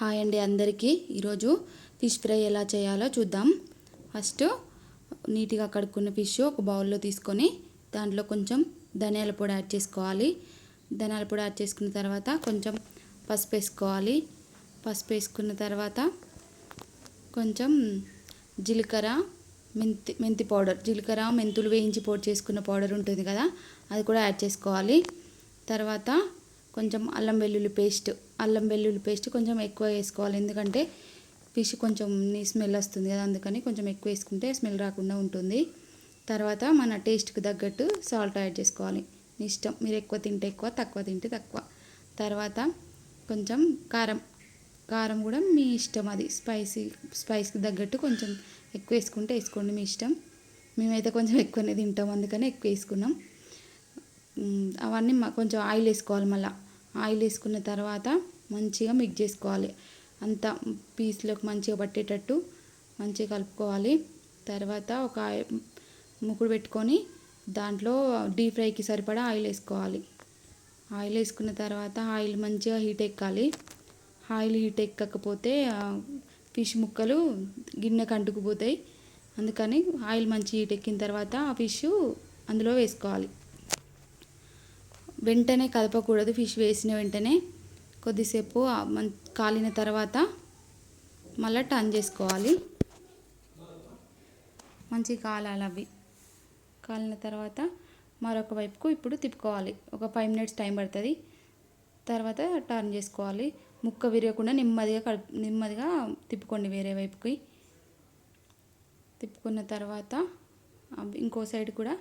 Hi అండి అందరికీ. ఈరోజు ఫిష్ ఫ్రై ఎలా చేయాలో చూద్దాం. ఫస్ట్ నీట్గా కడుక్కున్న ఫిష్ ఒక బౌల్లో తీసుకొని దాంట్లో కొంచెం ధనియాల పొడి యాడ్ చేసుకోవాలి. ధనియాల పొడి యాడ్ చేసుకున్న తర్వాత కొంచెం పసుపు వేసుకోవాలి. పసుపు వేసుకున్న తర్వాత కొంచెం జీలకర్ర మెంతి మెంతి పౌడర్. జీలకర్ర మెంతులు వేయించి పొడి చేసుకున్న పౌడర్ ఉంటుంది కదా అది కూడా యాడ్ చేసుకోవాలి. తర్వాత కొంచెం అల్లం వెల్లుల్లి పేస్ట్ అల్లం వెల్లుల్లి పేస్ట్ కొంచెం ఎక్కువ వేసుకోవాలి. ఎందుకంటే ఫిష్ కొంచెం స్మెల్ వస్తుంది కదా అందుకని కొంచెం ఎక్కువ వేసుకుంటే స్మెల్ రాకుండా ఉంటుంది. తర్వాత మన టేస్ట్కి తగ్గట్టు సాల్ట్ యాడ్ చేసుకోవాలి. మీ ఇష్టం మీరు ఎక్కువ తింటే ఎక్కువ తక్కువ తింటే తక్కువ. తర్వాత కొంచెం కారం కారం కూడా మీ ఇష్టం అది. స్పైసీ స్పైస్కి తగ్గట్టు కొంచెం ఎక్కువ వేసుకుంటే వేసుకోండి మీ ఇష్టం. మేమైతే కొంచెం ఎక్కువనే తింటాం అందుకని ఎక్కువ వేసుకున్నాం. అవన్నీ కొంచెం ఆయిల్ వేసుకోవాలి మళ్ళీ. ఆయిల్ వేసుకున్న తర్వాత మంచిగా మిక్స్ చేసుకోవాలి. అంత పీస్లోకి మంచిగా పట్టేటట్టు మంచిగా కలుపుకోవాలి. తర్వాత ఒక ఆయి- ముకుడు పెట్టుకొని దాంట్లో డీప్ ఫ్రైకి సరిపడా ఆయిల్ వేసుకోవాలి. ఆయిల్ వేసుకున్న తర్వాత ఆయిల్ మంచిగా హీట్ ఎక్కాలి. ఆయిల్ హీట్ ఎక్కకపోతే ఫిష్ ముక్కలు గిన్నెకి అంటుకుపోతాయి అందుకని ఆయిల్ మంచి హీట్ ఎక్కిన తర్వాత ఆ ఫిష్ అందులో వేసుకోవాలి. వెంటనే కదపకూడదు ఫిష్ వేసిన వెంటనే. కొద్దిసేపు కాలిన తర్వాత మళ్ళీ టర్న్ చేసుకోవాలి. మంచి కాలాలి అవి. కాలిన తర్వాత మరొక వైపుకు ఇప్పుడు తిప్పుకోవాలి. ఒక ఫైవ్ మినిట్స్ టైం పడుతుంది. తర్వాత టర్న్ చేసుకోవాలి. ముక్క విరగకుండా నెమ్మదిగా కడు నెమ్మదిగా తిప్పుకోండి వేరే వైపుకి. తిప్పుకున్న తర్వాత ఇంకో సైడ్ కూడా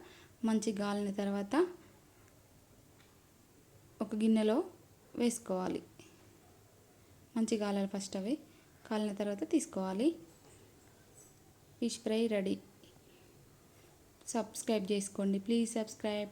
మంచి గాలిన తర్వాత ఒక గిన్నెలో వేసుకోవాలి. మంచి కాలాలి ఫస్ట్ అవి. కాలిన తర్వాత తీసుకోవాలి. Fish fry ready. సబ్స్క్రైబ్ చేసుకోండి. Please subscribe